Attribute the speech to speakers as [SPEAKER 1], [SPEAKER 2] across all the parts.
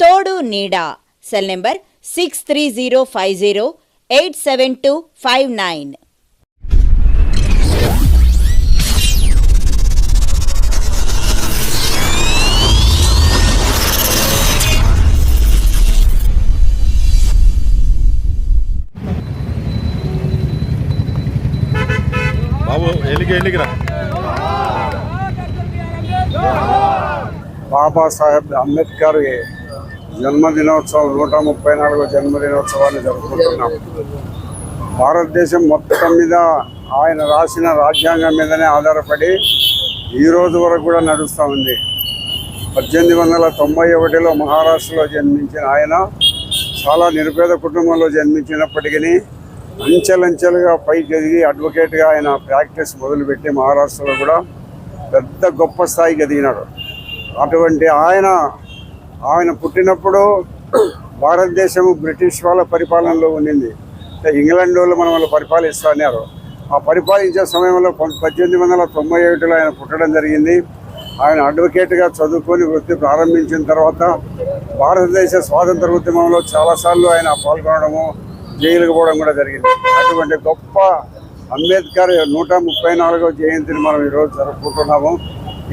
[SPEAKER 1] తోడు నీడ. Cell number six three zero five zero eight seven two five nine
[SPEAKER 2] బాబు ఎలిగి ఎలిగిరా
[SPEAKER 3] బాబాసాహెబ్ అంబేద్కర్ జన్మదినోత్సవం నూట ముప్పై నాలుగో జన్మదినోత్సవాన్ని జరుపుకుంటున్నాం. భారతదేశం మొత్తం మీద ఆయన రాసిన రాజ్యాంగం మీదనే ఆధారపడి ఈ రోజు వరకు కూడా నడుస్తూ ఉంది. పద్దెనిమిది వందల తొంభై ఒకటిలో మహారాష్ట్రలో జన్మించిన ఆయన చాలా నిరుపేద కుటుంబంలో జన్మించినప్పటికీ అంచెలంచెలుగా పైకి ఎదిగి అడ్వకేట్గా ఆయన ప్రాక్టీస్ మొదలుపెట్టి మహారాష్ట్రలో కూడా పెద్ద గొప్ప స్థాయికి ఎదిగినాడు. అటువంటి ఆయన ఆయన పుట్టినప్పుడు భారతదేశం బ్రిటిష్ వాళ్ళ పరిపాలనలో ఉండింది. ఇంగ్లాండ్ వాళ్ళు మనం వాళ్ళు పరిపాలిస్తూ ఆ పరిపాలించే సమయంలో పద్దెనిమిది వందల తొంభై ఏడులో ఆయన పుట్టడం జరిగింది. ఆయన అడ్వకేట్గా చదువుకొని వృత్తి ప్రారంభించిన తర్వాత భారతదేశ స్వాతంత్ర ఉద్యమంలో చాలాసార్లు ఆయన పాల్గొనడము జైలుకు పోవడం కూడా జరిగింది. అటువంటి గొప్ప అంబేద్కర్ నూట ముప్పై నాలుగో జయంతిని మనం ఈరోజు జరుపుకుంటున్నాము.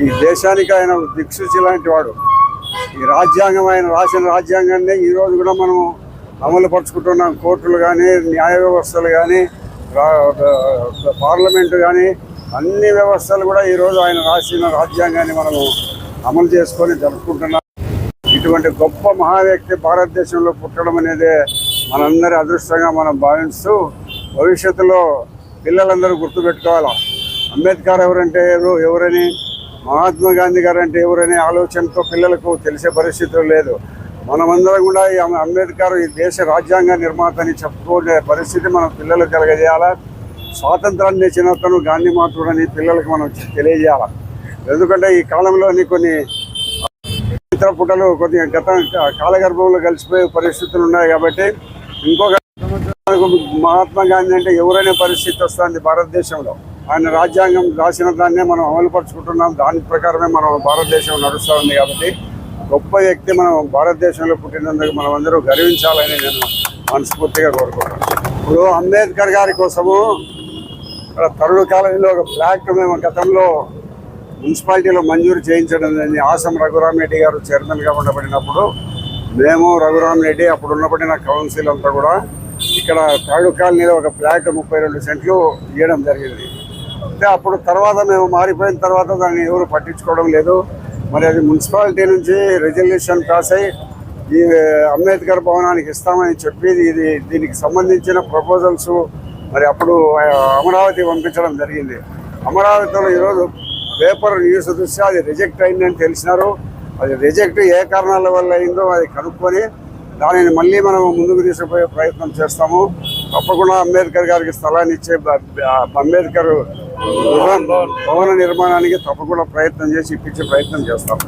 [SPEAKER 3] ఈ దేశానికి ఆయన దిక్సూచి లాంటి వాడు. ఈ రాజ్యాంగం ఆయన రాసిన రాజ్యాంగాన్ని ఈరోజు కూడా మనం అమలు పరుచుకుంటున్నాం. కోర్టులు కానీ న్యాయ వ్యవస్థలు కానీ పార్లమెంటు కానీ అన్ని వ్యవస్థలు కూడా ఈరోజు ఆయన రాసిన రాజ్యాంగాన్ని మనము అమలు చేసుకొని జరుపుకుంటున్నాం. ఇటువంటి గొప్ప మహా వ్యక్తి భారతదేశంలో పుట్టడం అనేది మనందరి అదృష్టంగా మనం భావిస్తూ భవిష్యత్తులో పిల్లలందరూ గుర్తుపెట్టుకోవాలి? అంబేద్కర్ ఎవరంటే ఎవరు? ఎవరని? మహాత్మా గాంధీ గారు అంటే ఎవరనే ఆలోచనతో పిల్లలకు తెలిసే పరిస్థితులు లేదు. మనమందరం కూడా ఈ అంబేద్కర్ ఈ దేశ రాజ్యాంగ నిర్మాత అని చెప్పుకునే పరిస్థితి మనం పిల్లలకు కలగజేయాలా? స్వాతంత్రాన్ని తెచ్చిన అతను గాంధీ మాతృడని పిల్లలకు మనం తెలియజేయాలి? ఎందుకంటే ఈ కాలంలోని కొన్ని ఇతర పుటలు కొన్ని గత కాలగర్భంలో కలిసిపోయే పరిస్థితులు ఉన్నాయి కాబట్టి ఇంకొక మహాత్మా గాంధీ అంటే ఎవరనే పరిస్థితి వస్తుంది భారతదేశంలో? ఆయన రాజ్యాంగం రాసిన దాన్నే మనం అమలుపరుచుకుంటున్నాం. దాని ప్రకారమే మనం భారతదేశం నడుస్తూ ఉంది కాబట్టి గొప్ప వ్యక్తి మనం భారతదేశంలో పుట్టినందుకు మనం అందరూ గర్వించాలని నేను మనస్ఫూర్తిగా కోరుకుంటున్నాను. ఇప్పుడు అంబేద్కర్ గారి కోసము ఇక్కడ తరుడు కాలనీలో ఒక ఫ్లాట్ మేము గతంలో మున్సిపాలిటీలో మంజూరు చేయించడం జరిగింది. ఆసం రఘురామ్ రెడ్డి గారు చైర్మన్గా ఉండబడినప్పుడు మేము రఘురామ్ రెడ్డి అప్పుడు నా కౌన్సిల్ అంతా కూడా ఇక్కడ తాడు కాలనీలో ఒక ఫ్లాట్ ముప్పై రెండు సెంట్లు ఇవ్వడం జరిగింది. అంటే అప్పుడు తర్వాత మేము మారిపోయిన తర్వాత దాన్ని ఎవరు పట్టించుకోవడం లేదు. మరి అది మున్సిపాలిటీ నుంచి రెజల్యూషన్ పాస్ అయ్యి ఈ అంబేద్కర్ భవనానికి ఇస్తామని చెప్పి ఇది దీనికి సంబంధించిన ప్రపోజల్స్ మరి అప్పుడు అమరావతి పంపించడం జరిగింది. అమరావతిలో ఈరోజు పేపర్ న్యూస్ చూస్తే అది రిజెక్ట్ అయిందని తెలిసినారు. అది రిజెక్ట్ ఏ కారణాల వల్ల అయిందో అది కనుక్కొని దానిని మళ్ళీ మనం ముందుకు తీసుకుపోయే ప్రయత్నం చేస్తాము. తప్పకుండా అంబేద్కర్ గారికి స్థలాన్ని ఇచ్చే అంబేద్కర్ భవన నిర్మాణానికి తప్పకుండా ప్రయత్నం చేసి ఇప్పించే ప్రయత్నం చేస్తాం.